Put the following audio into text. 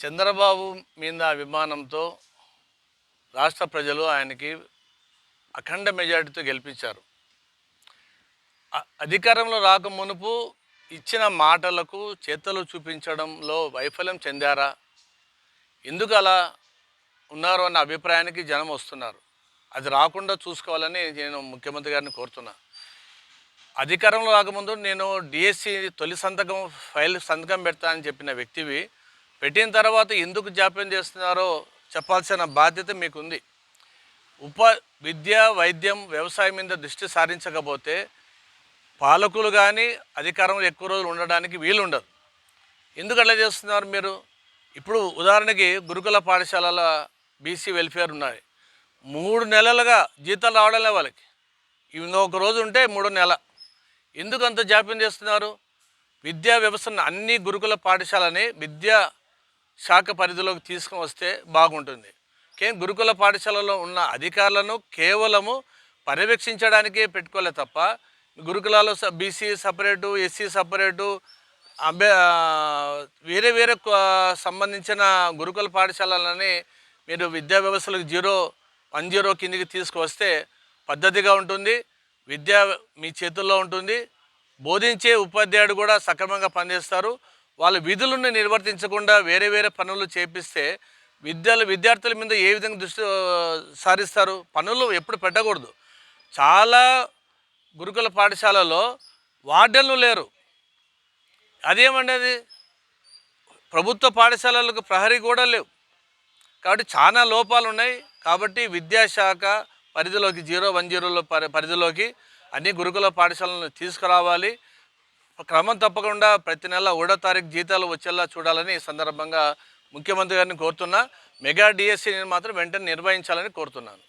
చంద్రబాబు మీద అభిమానంతో రాష్ట్ర ప్రజలు ఆయనకి అఖండ మెజారిటీతో గెలిపించారు. అధికారంలో రాక మునుపు ఇచ్చిన మాటలకు చేతలు చూపించడంలో వైఫల్యం చెందారా? ఎందుకు అలా ఉన్నారు అన్న అభిప్రాయానికి జనం వస్తున్నారు. అది రాకుండా చూసుకోవాలని నేను ముఖ్యమంత్రి గారిని కోరుతున్నా. అధికారంలో రాకముందు నేను డిఎస్సి తొలి సంతకం ఫైల్ సంతకం పెడతా అని చెప్పిన వ్యక్తివి పెట్టిన తర్వాత ఎందుకు జాప్యం చేస్తున్నారో చెప్పాల్సిన బాధ్యత మీకుంది. ఉప విద్య వైద్యం వ్యవసాయం మీద దృష్టి సారించకపోతే పాలకులు కానీ అధికారంలో ఎక్కువ రోజులు ఉండడానికి వీలుండదు. ఎందుకు అట్లా చేస్తున్నారు మీరు? ఇప్పుడు ఉదాహరణకి గురుకుల పాఠశాలల బీసీ వెల్ఫేర్ ఉన్నాయి. మూడు నెలలుగా జీతాలు రావడంలే వాళ్ళకి. ఇంకొక రోజు ఉంటే మూడో నెల. ఎందుకు అంత జాప్యం చేస్తున్నారు? విద్యా వ్యవస్థను అన్ని గురుకుల పాఠశాలని విద్యా శాఖ పరిధిలోకి తీసుకుని వస్తే బాగుంటుంది. కే గురుకుల పాఠశాలలో ఉన్న అధికారులను కేవలము పర్యవేక్షించడానికే పెట్టుకోలే తప్ప గురుకులాలో బీసీ సపరేటు ఎస్సీ సపరేటు అభ్య వేరే వేరే సంబంధించిన గురుకుల పాఠశాలలని మీరు విద్యా వ్యవస్థలకు జీరో వన్ జీరో కిందికి తీసుకువస్తే పద్ధతిగా ఉంటుంది విద్య మీ చేతుల్లో ఉంటుంది బోధించే ఉపాధ్యాయుడు కూడా సక్రమంగా పనిచేస్తారు వాళ్ళ విధులను నిర్వర్తించకుండా వేరే వేరే పనులు చేపిస్తే విద్యలు విద్యార్థుల మీద ఏ విధంగా దృష్టి సారిస్తారు? పనులు ఎప్పుడు పెట్టకూడదు. చాలా గురుకుల పాఠశాలలో వార్డెన్లు లేరు. అదేమండేది? ప్రభుత్వ పాఠశాలలకు ప్రహరీ కూడా లేవు. కాబట్టి చాలా లోపాలు ఉన్నాయి కాబట్టి విద్యాశాఖ పరిధిలోకి జీరో వన్ జీరోలో పరి పరిధిలోకి అన్ని గురుకుల పాఠశాలను తీసుకురావాలి. క్రమం తప్పకుండా ప్రతి నెల ఒకటో తారీఖు జీతాలు వచ్చేలా చూడాలని ఈ సందర్భంగా ముఖ్యమంత్రి గారిని కోరుతున్నా. మెగా డిఎస్సీని మాత్రం వెంటనే నిర్వహించాలని కోరుతున్నాను.